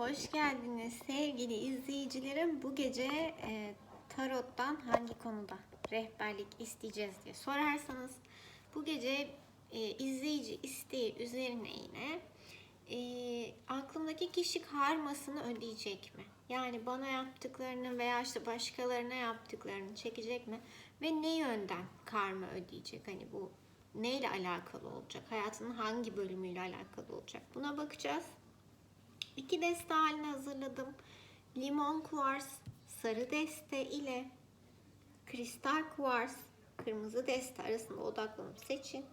Hoş geldiniz sevgili izleyicilerim. Bu gece e, tarottan hangi konuda rehberlik isteyeceğiz diye sorarsanız bu gece e, izleyici isteği üzerine yine e, aklımdaki kişi karmasını ödeyecek mi? Yani bana yaptıklarını veya işte başkalarına yaptıklarını çekecek mi? Ve ne yönden karma ödeyecek? Hani bu neyle alakalı olacak? Hayatının hangi bölümüyle alakalı olacak? Buna bakacağız. İki deste haline hazırladım. Limon kuvars, sarı deste ile kristal kuvars, kırmızı deste arasında odaklanıp seçin.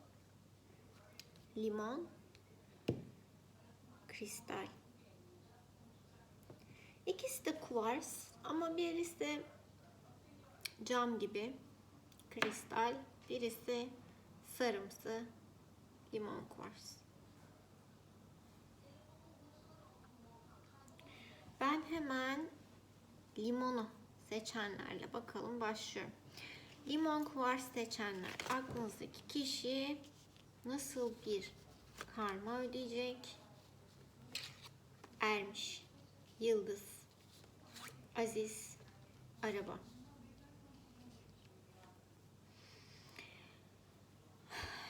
Limon, kristal. İkisi de kuvars ama birisi cam gibi kristal, birisi sarımsı limon kuvars. Ben hemen limonu seçenlerle bakalım başlıyorum. Limon kuvars seçenler aklınızdaki kişi nasıl bir karma ödeyecek? Ermiş, Yıldız, Aziz, Araba.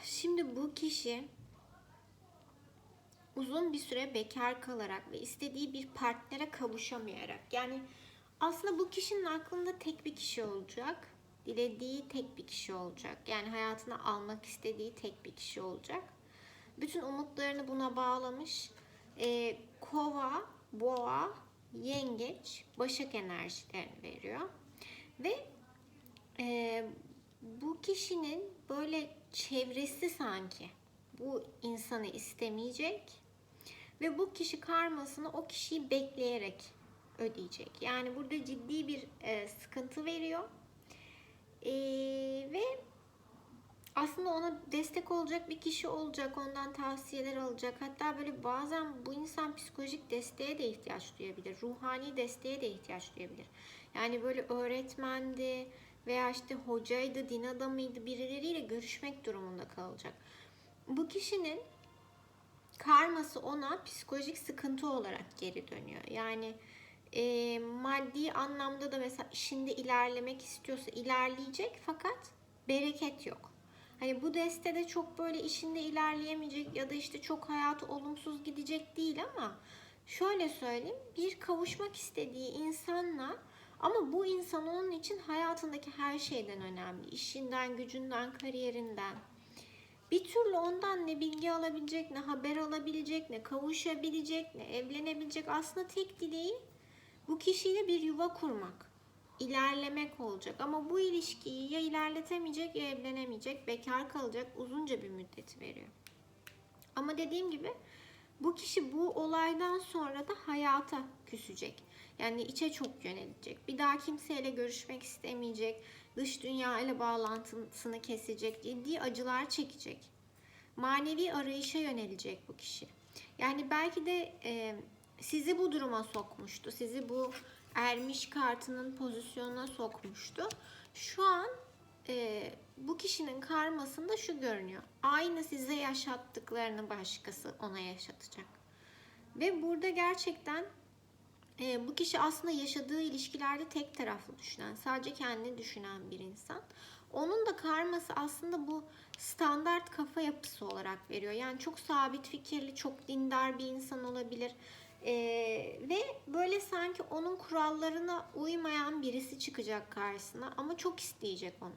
Şimdi bu kişi uzun bir süre bekar kalarak ve istediği bir partnere kavuşamayarak yani aslında bu kişinin aklında tek bir kişi olacak. Dilediği tek bir kişi olacak. Yani hayatına almak istediği tek bir kişi olacak. Bütün umutlarını buna bağlamış. Ee, kova, boğa, yengeç, başak enerjilerini veriyor. Ve e, bu kişinin böyle çevresi sanki bu insanı istemeyecek ve bu kişi karmasını o kişiyi bekleyerek ödeyecek. Yani burada ciddi bir e, sıkıntı veriyor. E, ve aslında ona destek olacak bir kişi olacak, ondan tavsiyeler alacak. Hatta böyle bazen bu insan psikolojik desteğe de ihtiyaç duyabilir, ruhani desteğe de ihtiyaç duyabilir. Yani böyle öğretmendi veya işte hocaydı, din adamıydı birileriyle görüşmek durumunda kalacak. Bu kişinin karması ona psikolojik sıkıntı olarak geri dönüyor. Yani e, maddi anlamda da mesela işinde ilerlemek istiyorsa ilerleyecek fakat bereket yok. Hani bu destede çok böyle işinde ilerleyemeyecek ya da işte çok hayatı olumsuz gidecek değil ama şöyle söyleyeyim bir kavuşmak istediği insanla ama bu insan onun için hayatındaki her şeyden önemli. İşinden, gücünden, kariyerinden. Bir türlü ondan ne bilgi alabilecek, ne haber alabilecek, ne kavuşabilecek, ne evlenebilecek. Aslında tek dileği bu kişiyle bir yuva kurmak, ilerlemek olacak. Ama bu ilişkiyi ya ilerletemeyecek ya evlenemeyecek, bekar kalacak uzunca bir müddet veriyor. Ama dediğim gibi bu kişi bu olaydan sonra da hayata küsecek. Yani içe çok yönelecek. Bir daha kimseyle görüşmek istemeyecek. Dış dünya ile bağlantısını kesecek. Ciddi acılar çekecek. Manevi arayışa yönelecek bu kişi. Yani belki de e, sizi bu duruma sokmuştu. Sizi bu ermiş kartının pozisyonuna sokmuştu. Şu an e, bu kişinin karmasında şu görünüyor. Aynı size yaşattıklarını başkası ona yaşatacak. Ve burada gerçekten e, bu kişi aslında yaşadığı ilişkilerde tek taraflı düşünen, sadece kendini düşünen bir insan. Onun da karması aslında bu standart kafa yapısı olarak veriyor. Yani çok sabit fikirli, çok dindar bir insan olabilir. Ee, ve böyle sanki onun kurallarına uymayan birisi çıkacak karşısına ama çok isteyecek onu.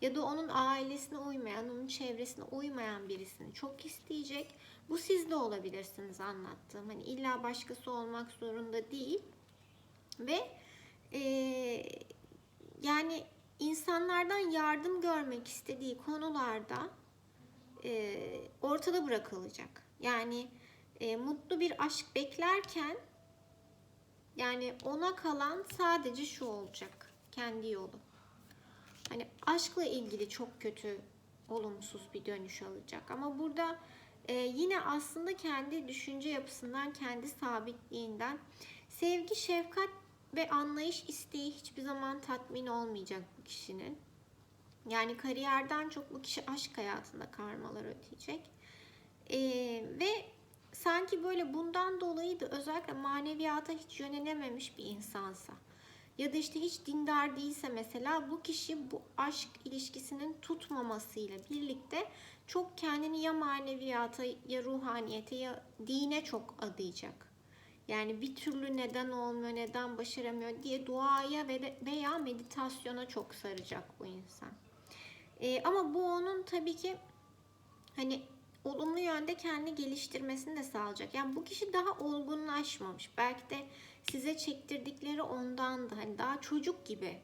Ya da onun ailesine uymayan, onun çevresine uymayan birisini çok isteyecek. Bu siz de olabilirsiniz anlattığım. Hani illa başkası olmak zorunda değil. Ve e, yani insanlardan yardım görmek istediği konularda e, ortada bırakılacak. Yani e, mutlu bir aşk beklerken yani ona kalan sadece şu olacak. Kendi yolu. Hani aşkla ilgili çok kötü olumsuz bir dönüş alacak. Ama burada e, yine aslında kendi düşünce yapısından, kendi sabitliğinden sevgi, şefkat ve anlayış isteği hiçbir zaman tatmin olmayacak bu kişinin. Yani kariyerden çok bu kişi aşk hayatında karmalar ödeyecek. E, ve sanki böyle bundan dolayı da özellikle maneviyata hiç yönelememiş bir insansa ya da işte hiç dindar değilse mesela bu kişi bu aşk ilişkisinin tutmamasıyla birlikte çok kendini ya maneviyata ya ruhaniyete ya dine çok adayacak. Yani bir türlü neden olmuyor, neden başaramıyor diye duaya ve veya meditasyona çok saracak bu insan. Ee, ama bu onun tabii ki hani olumlu yönde kendi geliştirmesini de sağlayacak. Yani bu kişi daha olgunlaşmamış. Belki de size çektirdikleri ondandı. Hani daha çocuk gibi.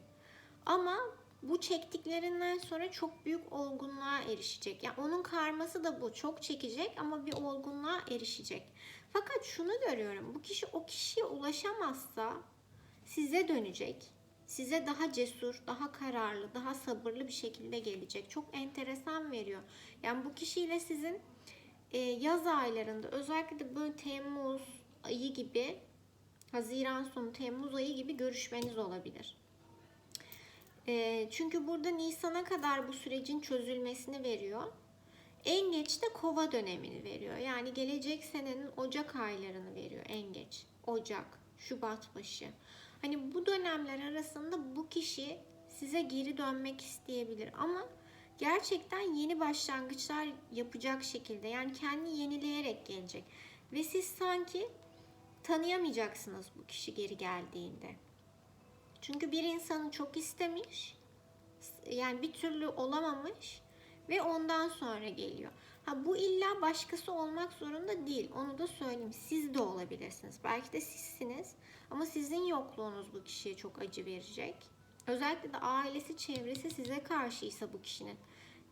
Ama bu çektiklerinden sonra çok büyük olgunluğa erişecek. Yani onun karması da bu. Çok çekecek ama bir olgunluğa erişecek. Fakat şunu görüyorum. Bu kişi o kişiye ulaşamazsa size dönecek. Size daha cesur, daha kararlı, daha sabırlı bir şekilde gelecek. Çok enteresan veriyor. Yani bu kişiyle sizin e, yaz aylarında özellikle de böyle Temmuz ayı gibi Haziran sonu Temmuz ayı gibi görüşmeniz olabilir. E, çünkü burada Nisan'a kadar bu sürecin çözülmesini veriyor. En geç de kova dönemini veriyor. Yani gelecek senenin Ocak aylarını veriyor en geç. Ocak, Şubat başı. Hani bu dönemler arasında bu kişi size geri dönmek isteyebilir ama gerçekten yeni başlangıçlar yapacak şekilde yani kendini yenileyerek gelecek. Ve siz sanki tanıyamayacaksınız bu kişi geri geldiğinde. Çünkü bir insanı çok istemiş, yani bir türlü olamamış ve ondan sonra geliyor. Ha bu illa başkası olmak zorunda değil. Onu da söyleyeyim. Siz de olabilirsiniz. Belki de sizsiniz ama sizin yokluğunuz bu kişiye çok acı verecek. Özellikle de ailesi, çevresi size karşıysa bu kişinin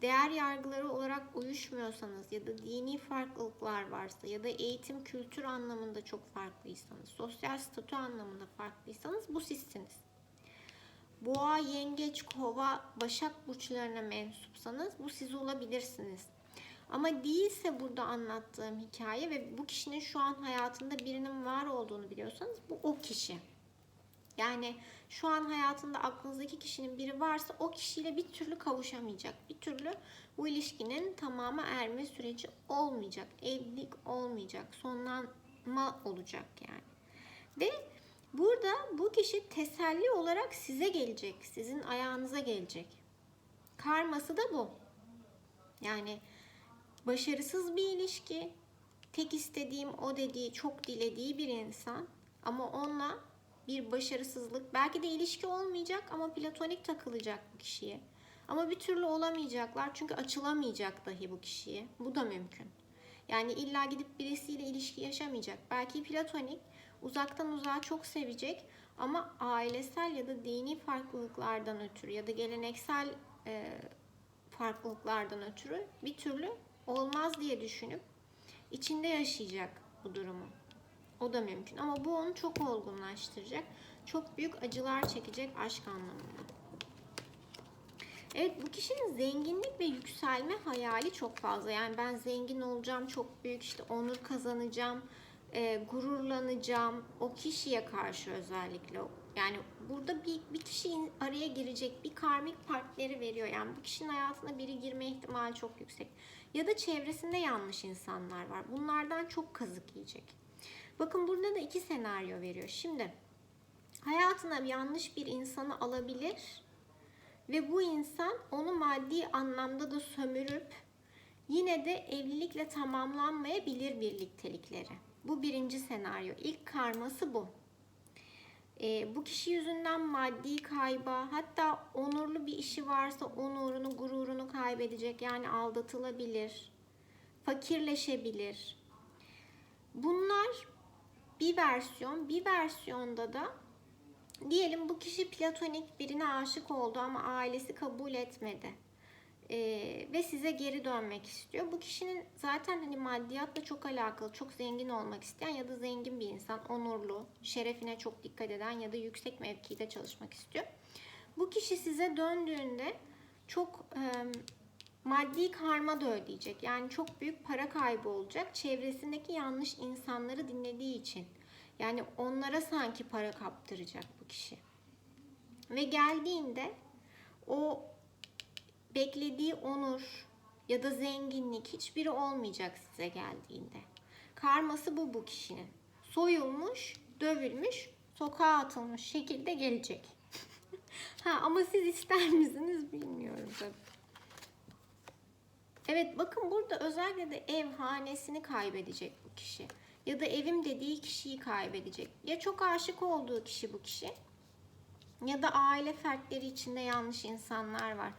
değer yargıları olarak uyuşmuyorsanız ya da dini farklılıklar varsa ya da eğitim kültür anlamında çok farklıysanız, sosyal statü anlamında farklıysanız bu sizsiniz. Boğa, yengeç, kova, başak burçlarına mensupsanız bu siz olabilirsiniz. Ama değilse burada anlattığım hikaye ve bu kişinin şu an hayatında birinin var olduğunu biliyorsanız bu o kişi. Yani şu an hayatında aklınızdaki kişinin biri varsa o kişiyle bir türlü kavuşamayacak. Bir türlü bu ilişkinin tamamı erme süreci olmayacak. Evlilik olmayacak. Sonlanma olacak yani. Ve burada bu kişi teselli olarak size gelecek. Sizin ayağınıza gelecek. Karması da bu. Yani başarısız bir ilişki, tek istediğim o dediği, çok dilediği bir insan ama onunla bir başarısızlık, belki de ilişki olmayacak ama platonik takılacak bu kişiye. Ama bir türlü olamayacaklar çünkü açılamayacak dahi bu kişiye. Bu da mümkün. Yani illa gidip birisiyle ilişki yaşamayacak. Belki platonik, uzaktan uzağa çok sevecek ama ailesel ya da dini farklılıklardan ötürü ya da geleneksel e, farklılıklardan ötürü bir türlü olmaz diye düşünüp içinde yaşayacak bu durumu. O da mümkün ama bu onu çok olgunlaştıracak. Çok büyük acılar çekecek aşk anlamında. Evet bu kişinin zenginlik ve yükselme hayali çok fazla. Yani ben zengin olacağım, çok büyük işte onur kazanacağım, e, gururlanacağım. O kişiye karşı özellikle. Yani burada bir, bir kişi araya girecek, bir karmik partneri veriyor. Yani bu kişinin hayatına biri girme ihtimali çok yüksek. Ya da çevresinde yanlış insanlar var. Bunlardan çok kazık yiyecek. Bakın burada da iki senaryo veriyor. Şimdi hayatına yanlış bir insanı alabilir ve bu insan onu maddi anlamda da sömürüp yine de evlilikle tamamlanmayabilir birliktelikleri. Bu birinci senaryo. İlk karması bu. E, bu kişi yüzünden maddi kayba hatta onurlu bir işi varsa onurunu gururunu kaybedecek yani aldatılabilir fakirleşebilir bunlar bir versiyon bir versiyonda da diyelim bu kişi platonik birine aşık oldu ama ailesi kabul etmedi ee, ve size geri dönmek istiyor. Bu kişinin zaten hani maddiyatla çok alakalı, çok zengin olmak isteyen ya da zengin bir insan, onurlu, şerefine çok dikkat eden ya da yüksek mevkide çalışmak istiyor. Bu kişi size döndüğünde çok e, maddi karma da ödeyecek. Yani çok büyük para kaybı olacak. Çevresindeki yanlış insanları dinlediği için. Yani onlara sanki para kaptıracak bu kişi. Ve geldiğinde o beklediği onur ya da zenginlik hiçbiri olmayacak size geldiğinde. Karması bu bu kişinin. Soyulmuş, dövülmüş, sokağa atılmış şekilde gelecek. ha ama siz ister misiniz bilmiyorum tabii. Evet bakın burada özellikle de ev hanesini kaybedecek bu kişi. Ya da evim dediği kişiyi kaybedecek. Ya çok aşık olduğu kişi bu kişi. Ya da aile fertleri içinde yanlış insanlar var.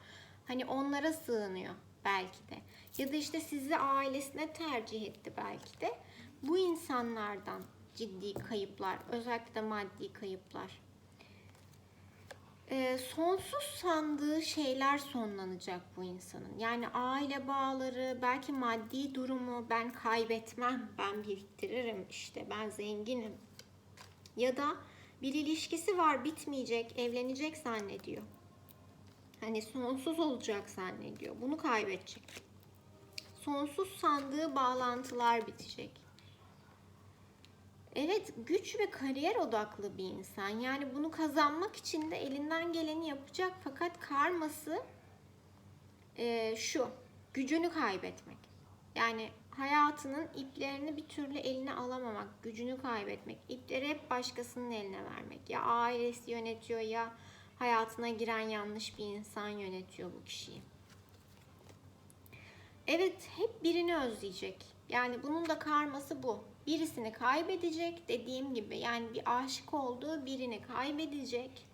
Hani onlara sığınıyor belki de. Ya da işte sizi ailesine tercih etti belki de. Bu insanlardan ciddi kayıplar, özellikle de maddi kayıplar. Ee, sonsuz sandığı şeyler sonlanacak bu insanın. Yani aile bağları, belki maddi durumu ben kaybetmem, ben biriktiririm işte, ben zenginim. Ya da bir ilişkisi var bitmeyecek, evlenecek zannediyor. Hani sonsuz olacak zannediyor. Bunu kaybedecek. Sonsuz sandığı bağlantılar bitecek. Evet, güç ve kariyer odaklı bir insan. Yani bunu kazanmak için de elinden geleni yapacak. Fakat karması e, şu, gücünü kaybetmek. Yani hayatının iplerini bir türlü eline alamamak, gücünü kaybetmek. İpleri hep başkasının eline vermek. Ya ailesi yönetiyor ya hayatına giren yanlış bir insan yönetiyor bu kişiyi. Evet, hep birini özleyecek. Yani bunun da karması bu. Birisini kaybedecek dediğim gibi. Yani bir aşık olduğu birini kaybedecek.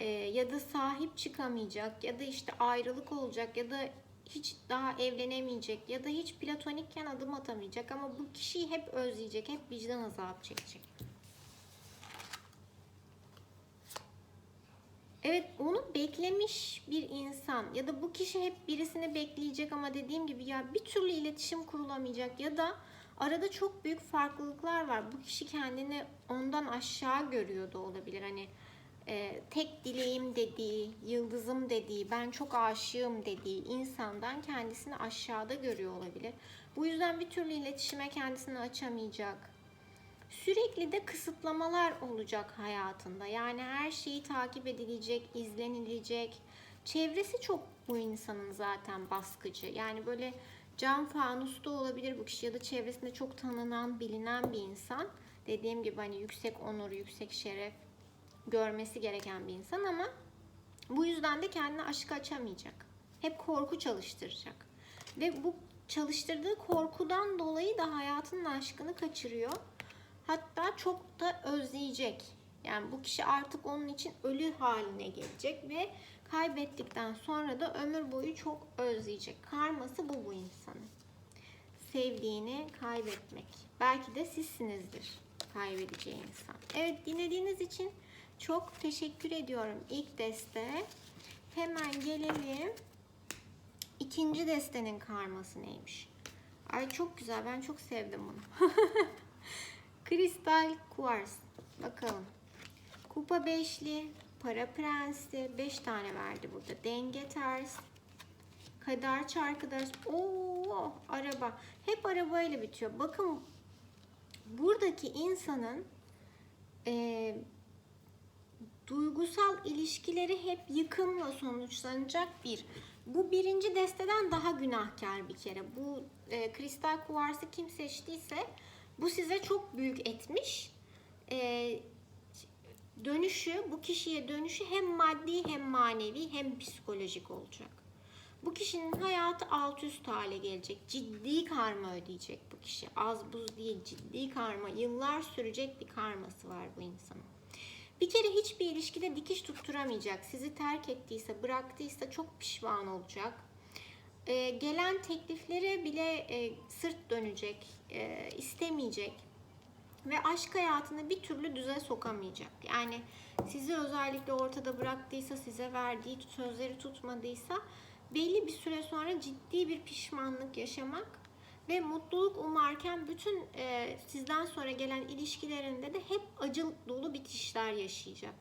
Ee, ya da sahip çıkamayacak ya da işte ayrılık olacak ya da hiç daha evlenemeyecek ya da hiç platonikken adım atamayacak ama bu kişiyi hep özleyecek, hep vicdan azabı çekecek. Evet onu beklemiş bir insan ya da bu kişi hep birisini bekleyecek ama dediğim gibi ya bir türlü iletişim kurulamayacak ya da arada çok büyük farklılıklar var. Bu kişi kendini ondan aşağı görüyor da olabilir. Hani e, tek dileğim dediği, yıldızım dediği, ben çok aşığım dediği insandan kendisini aşağıda görüyor olabilir. Bu yüzden bir türlü iletişime kendisini açamayacak. Sürekli de kısıtlamalar olacak hayatında. Yani her şeyi takip edilecek, izlenilecek. Çevresi çok bu insanın zaten baskıcı. Yani böyle cam fanusta olabilir bu kişi ya da çevresinde çok tanınan, bilinen bir insan. Dediğim gibi hani yüksek onur, yüksek şeref görmesi gereken bir insan ama bu yüzden de kendine aşk açamayacak. Hep korku çalıştıracak. Ve bu çalıştırdığı korkudan dolayı da hayatının aşkını kaçırıyor. Hatta çok da özleyecek. Yani bu kişi artık onun için ölü haline gelecek ve kaybettikten sonra da ömür boyu çok özleyecek. Karması bu bu insanın. Sevdiğini kaybetmek. Belki de sizsinizdir kaybedeceği insan. Evet dinlediğiniz için çok teşekkür ediyorum ilk deste. Hemen gelelim. İkinci destenin karması neymiş? Ay çok güzel. Ben çok sevdim bunu. Kristal Quartz. Bakalım. Kupa beşli, para prensi, 5 tane verdi burada. Denge ters, kader çarkı ders. Oo, araba. Hep arabayla bitiyor. Bakın buradaki insanın e, duygusal ilişkileri hep yıkımla sonuçlanacak bir. Bu birinci desteden daha günahkar bir kere. Bu e, kristal kuvarsı kim seçtiyse bu size çok büyük etmiş. E, dönüşü, bu kişiye dönüşü hem maddi hem manevi hem psikolojik olacak. Bu kişinin hayatı alt üst hale gelecek. Ciddi karma ödeyecek bu kişi. Az buz değil ciddi karma. Yıllar sürecek bir karması var bu insanın. Bir kere hiçbir ilişkide dikiş tutturamayacak. Sizi terk ettiyse, bıraktıysa çok pişman olacak. Ee, gelen tekliflere bile e, sırt dönecek, e, istemeyecek ve aşk hayatını bir türlü düze sokamayacak. Yani sizi özellikle ortada bıraktıysa, size verdiği sözleri tutmadıysa belli bir süre sonra ciddi bir pişmanlık yaşamak ve mutluluk umarken bütün e, sizden sonra gelen ilişkilerinde de hep acı dolu bitişler yaşayacak.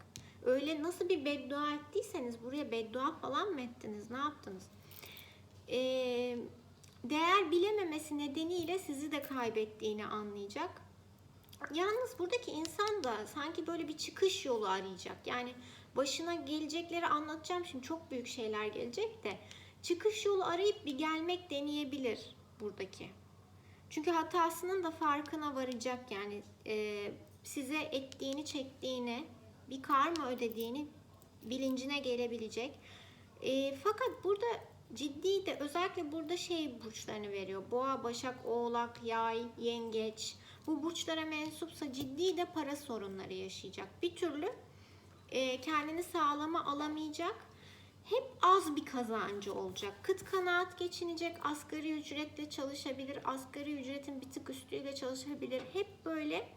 Öyle nasıl bir beddua ettiyseniz buraya beddua falan mı ettiniz? Ne yaptınız? E, değer bilememesi nedeniyle sizi de kaybettiğini anlayacak. Yalnız buradaki insan da sanki böyle bir çıkış yolu arayacak. Yani başına gelecekleri anlatacağım şimdi çok büyük şeyler gelecek de çıkış yolu arayıp bir gelmek deneyebilir buradaki. Çünkü hatasının da farkına varacak yani e, size ettiğini çektiğini bir karma ödediğini bilincine gelebilecek. E, fakat burada ciddi de özellikle burada şey burçlarını veriyor. Boğa, Başak, Oğlak, Yay, Yengeç. Bu burçlara mensupsa ciddi de para sorunları yaşayacak. Bir türlü e, kendini sağlama alamayacak. Hep az bir kazancı olacak. Kıt kanaat geçinecek. Asgari ücretle çalışabilir. Asgari ücretin bir tık üstüyle çalışabilir. Hep böyle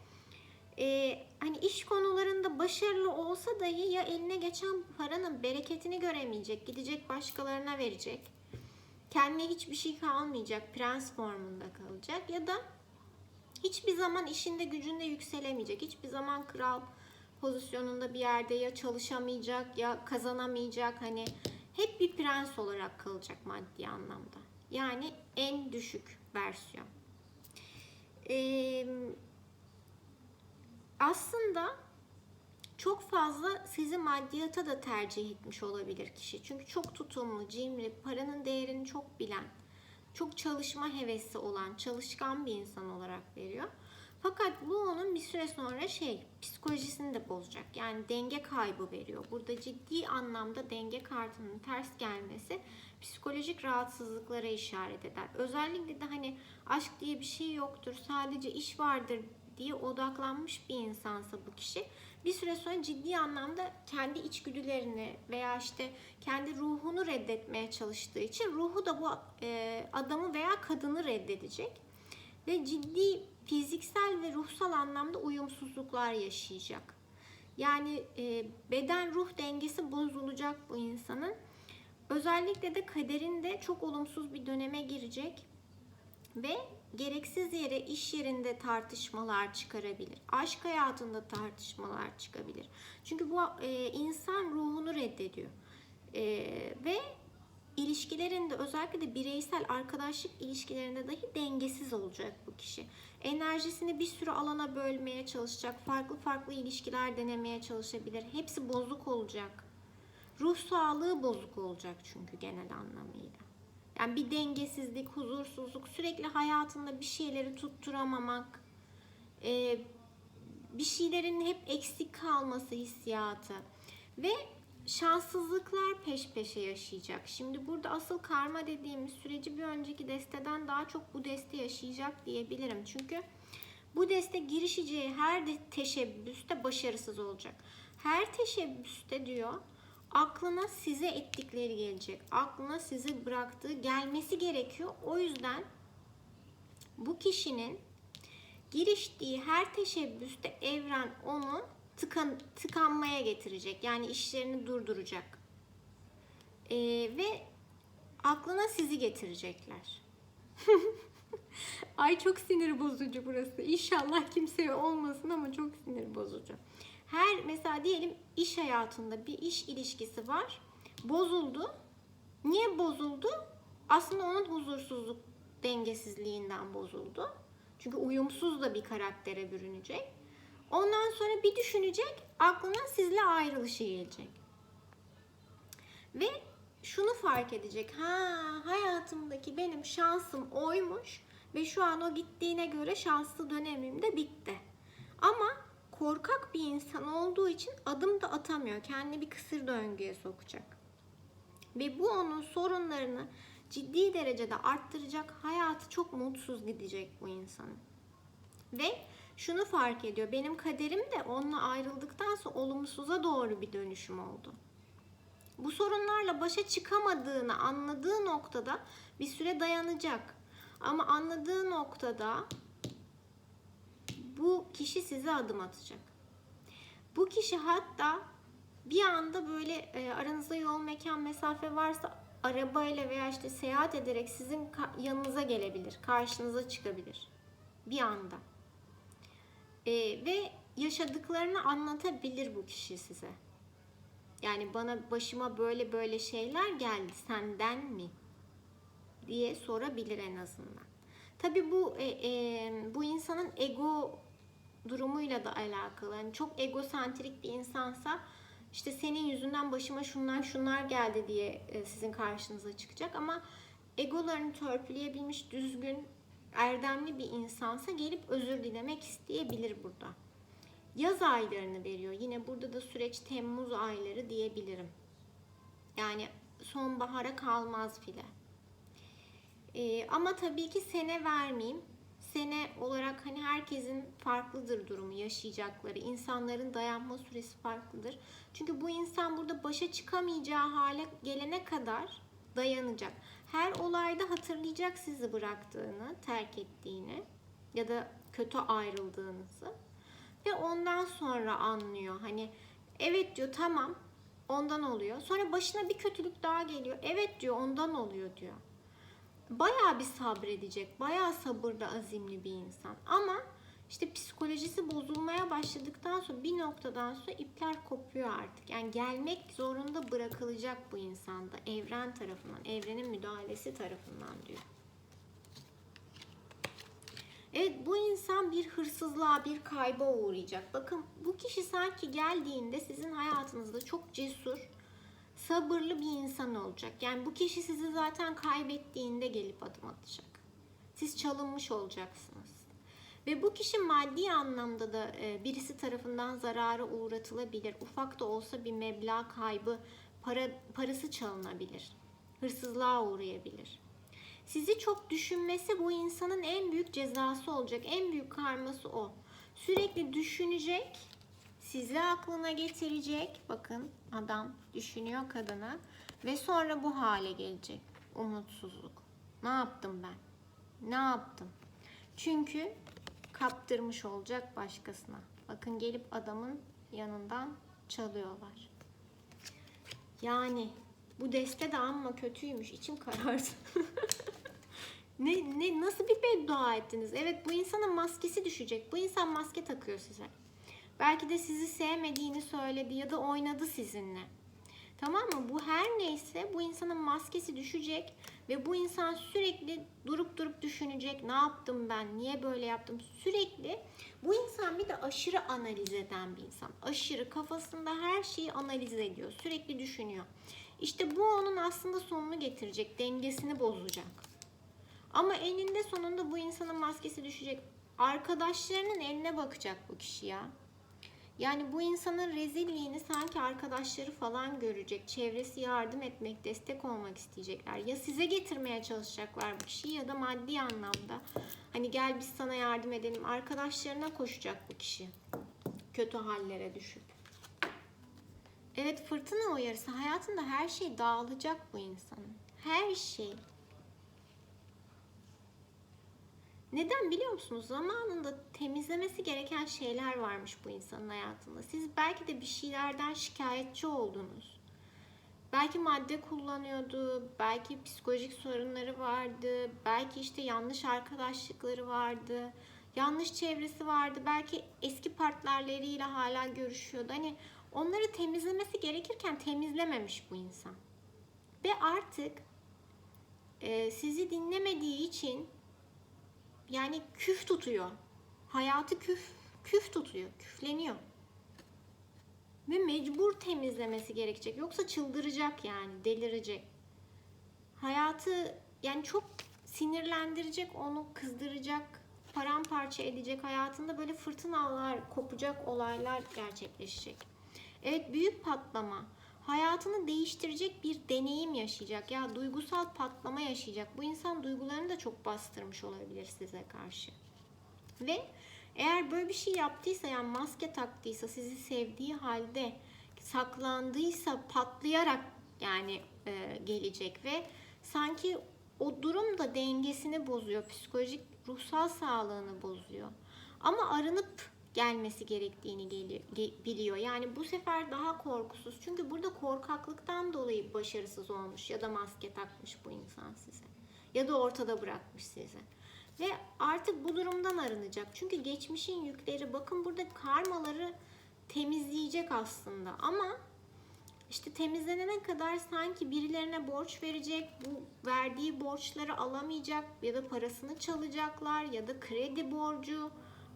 e, hani iş konularında başarılı olsa dahi ya eline geçen paranın bereketini göremeyecek. Gidecek başkalarına verecek. Kendine hiçbir şey kalmayacak. Prens formunda kalacak. Ya da hiçbir zaman işinde gücünde yükselemeyecek. Hiçbir zaman kral pozisyonunda bir yerde ya çalışamayacak ya kazanamayacak. Hani hep bir prens olarak kalacak maddi anlamda. Yani en düşük versiyon. Ee, aslında çok fazla sizi maddiyata da tercih etmiş olabilir kişi. Çünkü çok tutumlu, cimri, paranın değerini çok bilen, çok çalışma hevesi olan, çalışkan bir insan olarak veriyor. Fakat bu onun bir süre sonra şey, psikolojisini de bozacak. Yani denge kaybı veriyor. Burada ciddi anlamda denge kartının ters gelmesi psikolojik rahatsızlıklara işaret eder. Özellikle de hani aşk diye bir şey yoktur, sadece iş vardır diye odaklanmış bir insansa bu kişi bir süre sonra ciddi anlamda kendi içgüdülerini veya işte kendi ruhunu reddetmeye çalıştığı için ruhu da bu e, adamı veya kadını reddedecek ve ciddi fiziksel ve ruhsal anlamda uyumsuzluklar yaşayacak. Yani e, beden ruh dengesi bozulacak bu insanın. Özellikle de kaderinde çok olumsuz bir döneme girecek ve gereksiz yere iş yerinde tartışmalar çıkarabilir. Aşk hayatında tartışmalar çıkabilir. Çünkü bu e, insan ruhunu reddediyor. E, ve ilişkilerinde özellikle de bireysel arkadaşlık ilişkilerinde dahi dengesiz olacak bu kişi. Enerjisini bir sürü alana bölmeye çalışacak. Farklı farklı ilişkiler denemeye çalışabilir. Hepsi bozuk olacak. Ruh sağlığı bozuk olacak çünkü genel anlamıyla. Yani bir dengesizlik, huzursuzluk, sürekli hayatında bir şeyleri tutturamamak, e, bir şeylerin hep eksik kalması hissiyatı ve şanssızlıklar peş peşe yaşayacak. Şimdi burada asıl karma dediğimiz süreci bir önceki desteden daha çok bu deste yaşayacak diyebilirim. Çünkü bu deste girişeceği her teşebbüste başarısız olacak. Her teşebbüste diyor aklına size ettikleri gelecek. Aklına sizi bıraktığı gelmesi gerekiyor. O yüzden bu kişinin giriştiği her teşebbüste evren onu tıkan, tıkanmaya getirecek. Yani işlerini durduracak. Ee, ve aklına sizi getirecekler. Ay çok sinir bozucu burası. İnşallah kimseye olmasın ama çok sinir bozucu. Her mesela diyelim iş hayatında bir iş ilişkisi var. Bozuldu. Niye bozuldu? Aslında onun huzursuzluk dengesizliğinden bozuldu. Çünkü uyumsuz da bir karaktere bürünecek. Ondan sonra bir düşünecek, aklına sizle ayrılışı gelecek. Ve şunu fark edecek. Ha, hayatımdaki benim şansım oymuş ve şu an o gittiğine göre şanslı dönemim de bitti. Ama korkak bir insan olduğu için adım da atamıyor. Kendini bir kısır döngüye sokacak. Ve bu onun sorunlarını ciddi derecede arttıracak. Hayatı çok mutsuz gidecek bu insanın. Ve şunu fark ediyor. Benim kaderim de onunla ayrıldıktan sonra olumsuza doğru bir dönüşüm oldu. Bu sorunlarla başa çıkamadığını anladığı noktada bir süre dayanacak. Ama anladığı noktada bu kişi size adım atacak. Bu kişi hatta bir anda böyle e, aranızda yol mekan mesafe varsa arabayla veya işte seyahat ederek sizin yanınıza gelebilir, karşınıza çıkabilir. Bir anda. E, ve yaşadıklarını anlatabilir bu kişi size. Yani bana başıma böyle böyle şeyler geldi senden mi? diye sorabilir en azından. Tabii bu e, e, bu insanın ego durumuyla da alakalı. Yani çok egosantrik bir insansa işte senin yüzünden başıma şunlar şunlar geldi diye e, sizin karşınıza çıkacak ama egolarını törpüleyebilmiş düzgün erdemli bir insansa gelip özür dilemek isteyebilir burada. Yaz aylarını veriyor. Yine burada da süreç Temmuz ayları diyebilirim. Yani sonbahara kalmaz bile. Ee, ama tabii ki sene vermeyeyim. Sene olarak hani herkesin farklıdır durumu, yaşayacakları. insanların dayanma süresi farklıdır. Çünkü bu insan burada başa çıkamayacağı hale gelene kadar dayanacak. Her olayda hatırlayacak sizi bıraktığını, terk ettiğini ya da kötü ayrıldığınızı. Ve ondan sonra anlıyor. Hani evet diyor tamam ondan oluyor. Sonra başına bir kötülük daha geliyor. Evet diyor ondan oluyor diyor. Bayağı bir sabredecek. Bayağı sabırlı, azimli bir insan. Ama işte psikolojisi bozulmaya başladıktan sonra bir noktadan sonra ipler kopuyor artık. Yani gelmek zorunda bırakılacak bu insanda. Evren tarafından, evrenin müdahalesi tarafından diyor. Evet bu insan bir hırsızlığa, bir kayba uğrayacak. Bakın bu kişi sanki geldiğinde sizin hayatınızda çok cesur, sabırlı bir insan olacak. Yani bu kişi sizi zaten kaybettiğinde gelip adım atacak. Siz çalınmış olacaksınız. Ve bu kişi maddi anlamda da e, birisi tarafından zarara uğratılabilir. Ufak da olsa bir meblağ kaybı, para parası çalınabilir. Hırsızlığa uğrayabilir. Sizi çok düşünmesi bu insanın en büyük cezası olacak. En büyük karması o. Sürekli düşünecek, sizi aklına getirecek. Bakın adam düşünüyor kadına ve sonra bu hale gelecek. Umutsuzluk. Ne yaptım ben? Ne yaptım? Çünkü kaptırmış olacak başkasına. Bakın gelip adamın yanından çalıyorlar. Yani bu deste de amma kötüymüş. İçim karardı. ne, ne nasıl bir beddua ettiniz? Evet bu insanın maskesi düşecek. Bu insan maske takıyor size. Belki de sizi sevmediğini söyledi ya da oynadı sizinle. Tamam mı? Bu her neyse bu insanın maskesi düşecek ve bu insan sürekli durup durup düşünecek. Ne yaptım ben? Niye böyle yaptım? Sürekli bu insan bir de aşırı analiz eden bir insan. Aşırı kafasında her şeyi analiz ediyor. Sürekli düşünüyor. İşte bu onun aslında sonunu getirecek. Dengesini bozacak. Ama eninde sonunda bu insanın maskesi düşecek. Arkadaşlarının eline bakacak bu kişi ya. Yani bu insanın rezilliğini sanki arkadaşları falan görecek. Çevresi yardım etmek, destek olmak isteyecekler. Ya size getirmeye çalışacaklar bu kişiyi ya da maddi anlamda. Hani gel biz sana yardım edelim. Arkadaşlarına koşacak bu kişi. Kötü hallere düşüp. Evet fırtına uyarısı. Hayatında her şey dağılacak bu insanın. Her şey. Neden biliyor musunuz? Zamanında temizlemesi gereken şeyler varmış bu insanın hayatında. Siz belki de bir şeylerden şikayetçi oldunuz. Belki madde kullanıyordu, belki psikolojik sorunları vardı, belki işte yanlış arkadaşlıkları vardı, yanlış çevresi vardı, belki eski partnerleriyle hala görüşüyordu. Hani onları temizlemesi gerekirken temizlememiş bu insan. Ve artık e, sizi dinlemediği için yani küf tutuyor. Hayatı küf, küf tutuyor, küfleniyor. Ve mecbur temizlemesi gerekecek. Yoksa çıldıracak yani, delirecek. Hayatı yani çok sinirlendirecek, onu kızdıracak, paramparça edecek. Hayatında böyle fırtınalar kopacak olaylar gerçekleşecek. Evet büyük patlama. Hayatını değiştirecek bir deneyim yaşayacak. Ya duygusal patlama yaşayacak. Bu insan duygularını da çok bastırmış olabilir size karşı. Ve eğer böyle bir şey yaptıysa yani maske taktıysa sizi sevdiği halde saklandıysa patlayarak yani e, gelecek ve sanki o durum da dengesini bozuyor. Psikolojik ruhsal sağlığını bozuyor. Ama arınıp gelmesi gerektiğini biliyor. Yani bu sefer daha korkusuz. Çünkü burada korkaklıktan dolayı başarısız olmuş ya da maske takmış bu insan size. Ya da ortada bırakmış sizi. Ve artık bu durumdan arınacak. Çünkü geçmişin yükleri bakın burada karmaları temizleyecek aslında. Ama işte temizlenene kadar sanki birilerine borç verecek, bu verdiği borçları alamayacak ya da parasını çalacaklar ya da kredi borcu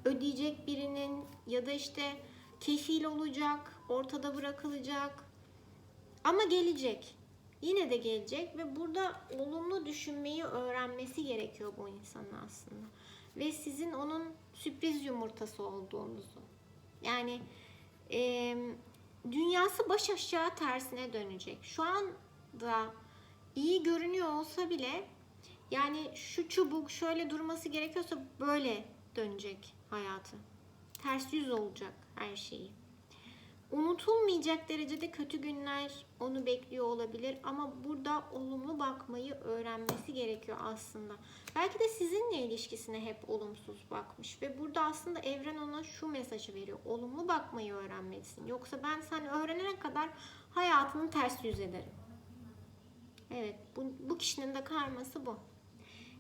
ödeyecek birinin ya da işte kefil olacak, ortada bırakılacak. Ama gelecek. Yine de gelecek ve burada olumlu düşünmeyi öğrenmesi gerekiyor bu insanın aslında. Ve sizin onun sürpriz yumurtası olduğunuzu. Yani e, dünyası baş aşağı tersine dönecek. Şu anda iyi görünüyor olsa bile yani şu çubuk şöyle durması gerekiyorsa böyle dönecek hayatı. Ters yüz olacak her şeyi. Unutulmayacak derecede kötü günler onu bekliyor olabilir ama burada olumlu bakmayı öğrenmesi gerekiyor aslında. Belki de sizinle ilişkisine hep olumsuz bakmış ve burada aslında evren ona şu mesajı veriyor. Olumlu bakmayı öğrenmelisin. Yoksa ben sen öğrenene kadar hayatını ters yüz ederim. Evet, bu, bu kişinin de karması bu.